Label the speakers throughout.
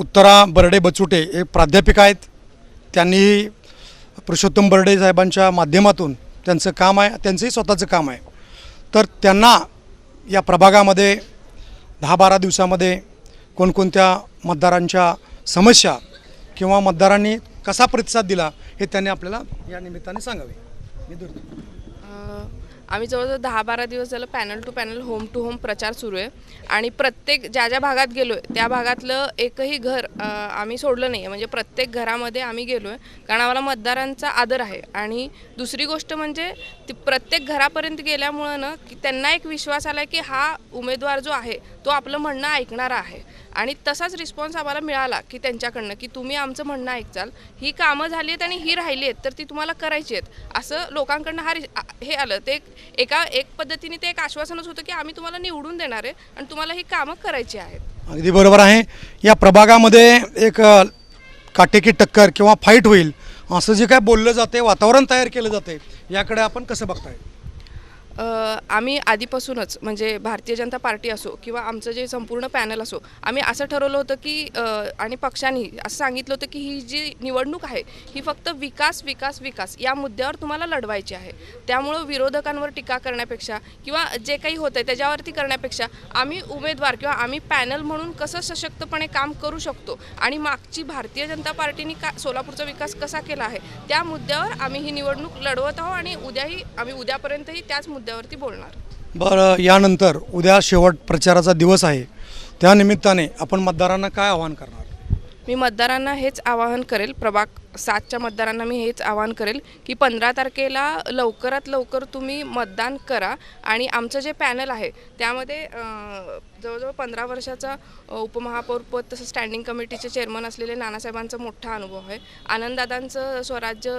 Speaker 1: उत्तरा बर्डे बचुटे हे प्राध्यापिका आहेत. त्यांनी पुरुषोत्तम बर्डे साहेबांच्या माध्यमातून त्यांचं काम आहे त्यांचंही स्वतःचं काम आहे. तर त्यांना या प्रभागामध्ये दहा बारा दिवसामध्ये कोणकोणत्या मतदारांच्या समस्या किंवा मतदारांनी कसा प्रतिसाद दिला हे त्यांनी आपल्याला या निमित्ताने सांगावे. मी दूर
Speaker 2: आम्ही जवळजवळ दहा बारा दिवस झालं panel to panel home to home प्रचार सुरू आहे. आणि प्रत्येक ज्या ज्या भागात गेलो आहे त्या भागातलं एकही घर आम्ही सोडलं नाही आहे म्हणजे प्रत्येक घरामध्ये आम्ही गेलो आहे कारण आम्हाला मतदारांचा आदर आहे. आणि दुसरी गोष्ट म्हणजे ती प्रत्येक घरापर्यंत गेल्यामुळं ना की त्यांना एक विश्वास आला की हा उमेदवार जो आहे तो आपलं म्हणणं ऐकणारा आहे. आणि तसाच रिस्पॉन्स आम्हाला मिळाला की त्यांच्याकडनं की तुम्ही आमचं म्हणणं ऐकचाल. ही कामं झाली आहेत आणि ही राहिली आहेत तर ती तुम्हाला करायची आहेत. असं लोकांकडनं हा रि- हे आलं. ते एका एक पद्धतीने ते एक आश्वासनच होतं की आम्ही तुम्हाला निवडून देणार आहे आणि तुम्हाला ही कामं करायची आहेत.
Speaker 1: अगदी बरोबर आहे. या प्रभागामध्ये एक काटेकी टक्कर किंवा फाईट होईल असं जे काय बोललं जाते वातावरण तयार केलं जाते याकडे आपण कसं बघताय?
Speaker 2: आम्ही आधीपासूनच म्हणजे भारतीय जनता पार्टी असो किंवा आमचं जे संपूर्ण पॅनल असो आम्ही असं ठरवलं होतं की आणि पक्षांनी असं सांगितलं होतं की ही जी निवडणूक आहे ही फक्त विकास विकास विकास या मुद्द्यावर तुम्हाला लढवायची आहे. त्यामुळं विरोधकांवर टीका करण्यापेक्षा किंवा जे काही होतं आहे त्याच्यावरती करण्यापेक्षा आम्ही उमेदवार किंवा आम्ही पॅनल म्हणून कसं सशक्तपणे काम करू शकतो आणि मागची भारतीय जनता पार्टीने का सोलापूरचा विकास कसा केला आहे त्या मुद्द्यावर आम्ही ही निवडणूक लढवत आहोत आणि उद्याही आम्ही उद्यापर्यंतही त्याच मुद्द्यावरती बोलणार.
Speaker 1: बरं यानंतर उद्या शेवट प्रचाराचा दिवस आहे. त्या निमित्ताने आपण मतदारांना काय आवाहन करणार?
Speaker 2: मी मतदारांना हेच आवाहन करेल प्रभाग सातच्या मतदारांना मी हेच आवाहन करेल की पंधरा तारखेला लवकरात लवकर तुम्ही मतदान करा. आणि आमचं जे पॅनल आहे त्यामध्ये जवळजवळ पंधरा वर्षाचा उपमहापौरपद तसं स्टँडिंग कमिटीचे चेअरमन असलेले नानासाहेबांचा मोठा अनुभव आहे. आनंददादांचं स्वराज्य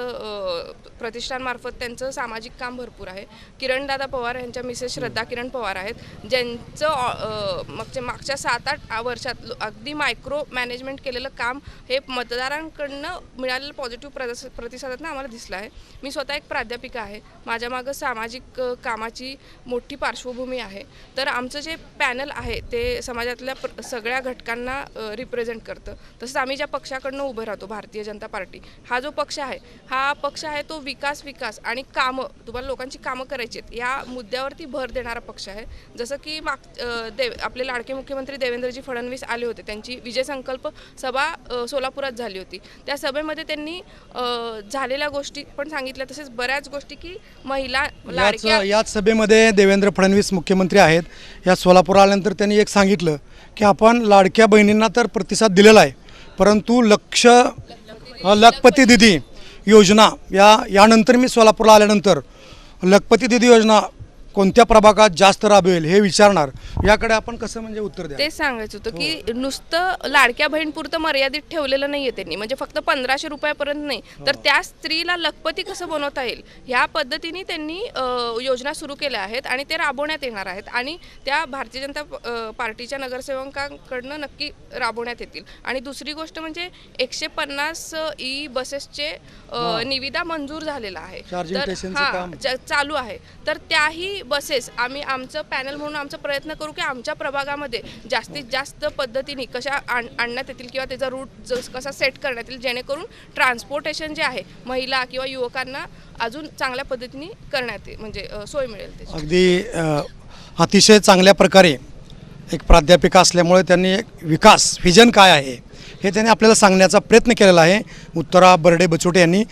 Speaker 2: प्रतिष्ठानमार्फत त्यांचं सामाजिक काम भरपूर आहे. किरणदादा पवार यांच्या मिसेस श्रद्धा किरण पवार आहेत. ज्यांचं मागच्या मागच्या सात आठ वर्षात अगदी मायक्रो मॅनेजमेंट केलेलं काम हे मतदारांकडनं मिळालेलं पॉझिटिव्ह प्रदस प्रतिसादातनं आम्हाला दिसला आहे. मी स्वतः एक प्राध्यापिका आहे. माझ्या मागं सामाजिक कामाची मोठी पार्श्वभूमी आहे. तर आमचं जे पॅनल आहे ते समाजातल्या प्र सगळ्या घटकांना रिप्रेझेंट करतं. तसंच आम्ही ज्या पक्षाकडनं उभं राहतो भारतीय जनता पार्टी हा जो पक्ष आहे हा पक्ष आहे तो विकास विकास आणि कामं तुम्हाला लोकांची कामं करायची आहेत या मुद्द्यावरती भर देणारा पक्ष आहे. जसं की माग देव आपले लाडके मुख्यमंत्री देवेंद्रजी फडणवीस आले होते. त्यांची विजय संकल्प सभा सोलापुरात झाली होती. त्या सभेमध्ये त्यांनी झालेल्या गोष्टी पण सांगितल्या तसेच बऱ्याच गोष्टी की महिला
Speaker 1: याच याच सभेमध्ये देवेंद्र फडणवीस मुख्यमंत्री आहेत. या सोलापूर आल्यानंतर त्यांनी एक सांगितलं की आपण लाडक्या बहिणींना तर प्रतिसाद दिलेला आहे परंतु लक्ष लखपती दिदी योजना या यानंतर मी सोलापूरला आल्यानंतर लखपती दिदी योजना कोणत्या प्रभागात जास्त राबवेल हे विचारणार याकडे आपण कसं म्हणजे उत्तर द्या
Speaker 2: तेच सांगायचं होतं की नुसतं लाडक्या बहीणपुरतं मर्यादित ठेवलेलं नाहीये त्यांनी. म्हणजे फक्त पंधराशे रुपयापर्यंत नाही तर त्या स्त्रीला लखपती कसं बनवता येईल? ह्या पद्धतीने त्यांनी योजना सुरू केल्या आहेत आणि ते राबवण्यात येणार आहेत आणि त्या भारतीय जनता पार्टीच्या नगरसेवकांकडनं नक्की राबवण्यात येतील. आणि दुसरी गोष्ट म्हणजे एकशे पन्नास ई बसेसचे निविदा मंजूर झालेला आहे. तर हा, चालू आहे. तर त्याही बसेस आम्ही आमचं पॅनल म्हणून आमचा प्रयत्न करू की आमच्या प्रभागामध्ये जास्तीत जास्त पद्धतीने कशा आण आणण्यात येतील किंवा त्याचा रूट कसा सेट करण्यात येईल जेणेकरून ट्रान्सपोर्टेशन जे आहे महिला किंवा युवकांना अजून चांगल्या पद्धतीने करण्यात येईल म्हणजे सोय मिळेल त्याची.
Speaker 1: अगदी अतिशय चांगल्या प्रकारे एक प्राध्यापिका असल्यामुळे त्यांनी एक विकास व्हिजन काय आहे हे त्यांनी आपल्याला सांगण्याचा प्रयत्न केलेला आहे. उत्तरा बर्डे बचोटे यांनी